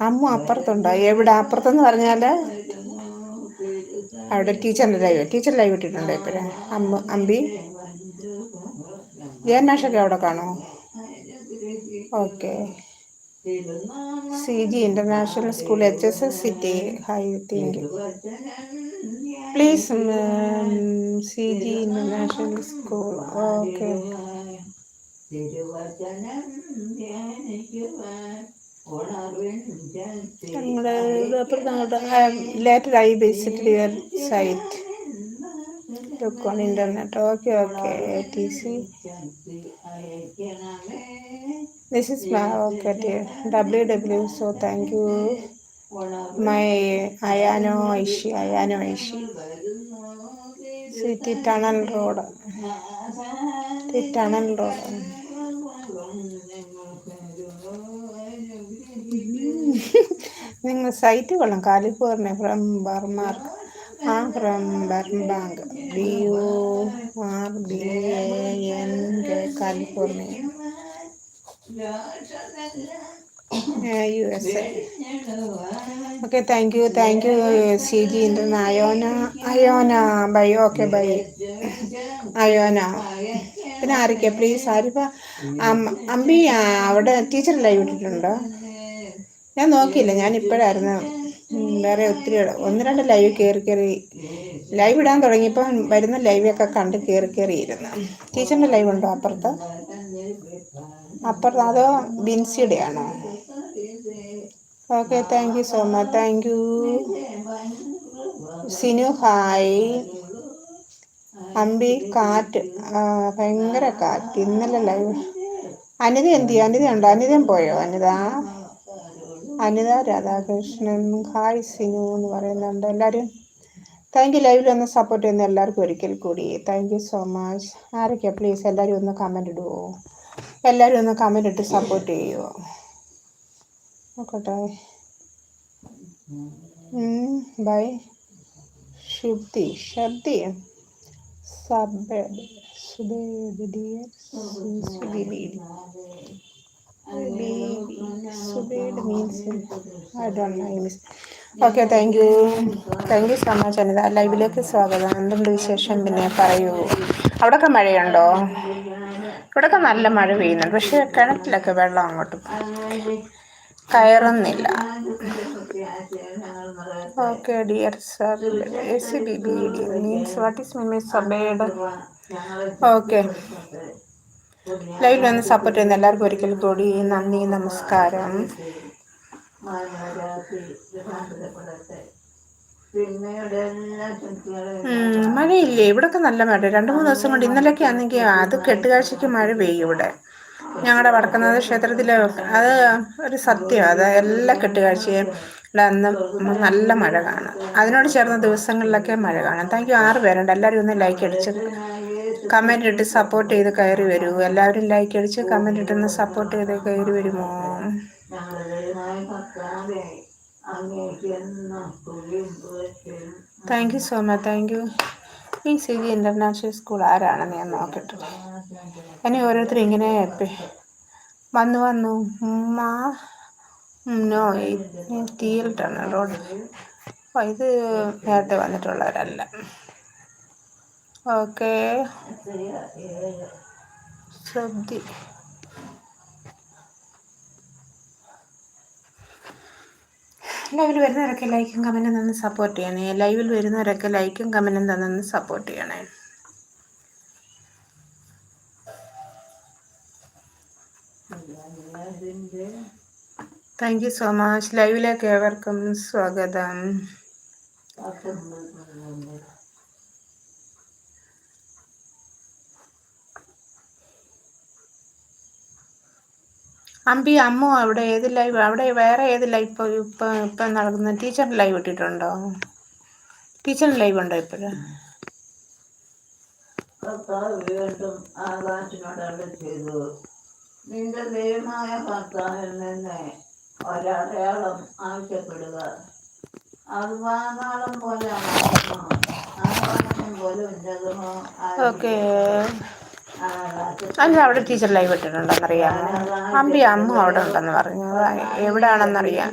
അമ്മു അപ്പുറത്തുണ്ടോ? എവിടെ? അപ്പുറത്തെന്ന് പറഞ്ഞാൽ അവിടെ ടീച്ചറിന്റെ ലൈവ് ടീച്ചർ ലൈവ് ഇട്ടിട്ടുണ്ടോ ഇപ്പഴ. അമ്മ അമ്പി. ജയനാഷൊക്കെ അവിടെ കാണോ? Okay. C G international school H S S city hi think please C G international school okay later I visit your site look on internet okay okay T C this is my okay W W so thank you my Ayano Aishi Ayano Aishi city tunnel road tunnel road നിങ്ങൾ site കൊള്ളാം. California from Burbank. ആ from Burbank B U R B N K California U S A okay thank you thank you C G ഇന്റെ Ayona Ayona bye okay bye Ayona. പിന്നെ ആരൊക്കെ please ആരിപ്പ Ambi അവിടെ teacher live ഇട്ടിട്ടുണ്ടോ? ഞാൻ നോക്കിയില്ല. ഞാൻ ഇപ്പോഴായിരുന്നു വേറെ ഒത്തിരി ഒന്ന് രണ്ട് ലൈവ് കയറി കയറി ലൈവ് ഇടാൻ തുടങ്ങിയപ്പോൾ വരുന്ന ലൈവൊക്കെ കണ്ട് കയറി കയറി ഇരുന്നു. ടീച്ചറിന്റെ ലൈവ് ഉണ്ടോ അപ്പുറത്ത്? അപ്പുറത്ത് അതോ ബിൻസിയുടെ ആണോ? Okay thank you so much thank you Sinu hi Ambi കാറ്റ്. ഭയങ്കര കാറ്റ്. ഇന്നലെ ലൈവ് അനിത എന്ത് ചെയ്യും അനിത ഉണ്ടോ? അനിതയും പോയോ? അനിത? അനിത രാധാകൃഷ്ണൻ ഹായ് സിനു എന്ന് പറയുന്നുണ്ട്. എല്ലാവരും താങ്ക് യു ലൈവിൽ ഒന്ന് സപ്പോർട്ട് ചെയ്യുന്ന എല്ലാവർക്കും ഒരിക്കൽ കൂടി. താങ്ക് യു സോ മച്ച് ആരൊക്കെയാണ് പ്ലീസ് എല്ലാവരും ഒന്ന് കമന്റ് ഇടുമോ എല്ലാവരും ഒന്ന് കമന്റ് ഇട്ട് സപ്പോർട്ട് ചെയ്യുമോ നോക്കട്ടെ. ബൈ ശുദ്ധി ശബ്ദി. സബ് സുബേഡ് dear സുബിബി means I don't okay thank you thank you so much Anitha ലൈവിലേക്ക് സ്വാഗതം. എന്തുണ്ട് വിശേഷം? പിന്നെ പറയൂ. അവിടെയൊക്കെ മഴയുണ്ടോ? ഇവിടെയൊക്കെ നല്ല മഴ പെയ്യുന്നുണ്ട്. പക്ഷേ കിണറ്റിലൊക്കെ വെള്ളം അങ്ങോട്ട് കയറുന്നില്ല. Okay dear sir S B B D means what is means okay ലൈവിൽ വന്ന് സപ്പോർട്ട് ചെയ്യുന്ന എല്ലാവർക്കും ഒരിക്കൽ കൂടി നന്ദി നമസ്കാരം. മഴയില്ലേ? ഇവിടൊക്കെ നല്ല മഴ. രണ്ടു മൂന്ന് ദിവസം കൊണ്ട് ഇന്നലെയൊക്കെ ആണെങ്കിൽ അത് കെട്ടുകാഴ്ചക്ക് മഴ പെയ്യും ഇവിടെ. ഞങ്ങളുടെ വടക്കുന്നത് ക്ഷേത്രത്തിലെ അത് ഒരു സത്യം. അത് എല്ലാ കെട്ടുകാഴ്ചയും അന്ന് നല്ല മഴ കാണാം. അതിനോട് ചേർന്ന ദിവസങ്ങളിലൊക്കെ മഴ കാണാം. Thank you. ആറ് പേരുണ്ട്. എല്ലാവരും ഒന്ന് ലൈക്ക് അടിച്ച് കമന്റ് ഇട്ട് സപ്പോർട്ട് ചെയ്ത് കയറി വരൂ. എല്ലാവരും ലൈക്ക് അടിച്ച് കമന്റ് ഇട്ടൊന്ന് സപ്പോർട്ട് ചെയ്ത് കയറി വരുമോ? Thank you so much thank you ഈ സി ജി ഇന്റർനാഷണൽ സ്കൂൾ ആരാണെന്ന് ഞാൻ നോക്കട്ടെ. എന്നെ ഓരോരുത്തർ ഇങ്ങനെ വന്നു വന്നു. മാ നോ തീയിലിട്ടാണ് റോഡ് ഇത് നേരത്തെ വന്നിട്ടുള്ളവരല്ല. ഓക്കെ. ശ്രദ്ധി. ലൈവിൽ വരുന്നവരൊക്കെ ലൈക്കും കമന്റും തന്ന് സപ്പോർട്ട് ചെയ്യണേ. ലൈവിൽ വരുന്നവരൊക്കെ ലൈക്കും കമന്റും തന്നൊന്ന് സപ്പോർട്ട് ചെയ്യണേ. താങ്ക് യു സോ മച്ച് ലൈവിലേക്ക് ഏവർക്കും സ്വാഗതം. അമ്പി അമ്മ അവിടെ ഏത് ലൈവ് അവിടെ വേറെ ഏത് ലൈവ് ഇപ്പോൾ ഇപ്പം ഇപ്പം നടക്കുന്ന ടീച്ചർ ലൈവ് ഇട്ടിട്ടുണ്ടോ? ടീച്ചർ ലൈവ് ഉണ്ടോ ഇപ്പോഴും? വീണ്ടും ആകാശിനോട് ചെയ്തു. നിന്റെ ദൈവമായ ഭർത്താവിൽ നിന്ന് ഒരടയാളം ആവശ്യപ്പെടുക. അത് വാങ്ങാളം പോലെ ഓക്കേ. അല്ല അവിടെ ടീച്ചർ ലൈവ് ഇട്ടിട്ടുണ്ടെന്നറിയാമോ അമ്പി അമ്മ അവിടെ ഉണ്ടെന്ന് പറഞ്ഞു. എവിടെയാണെന്നറിയാം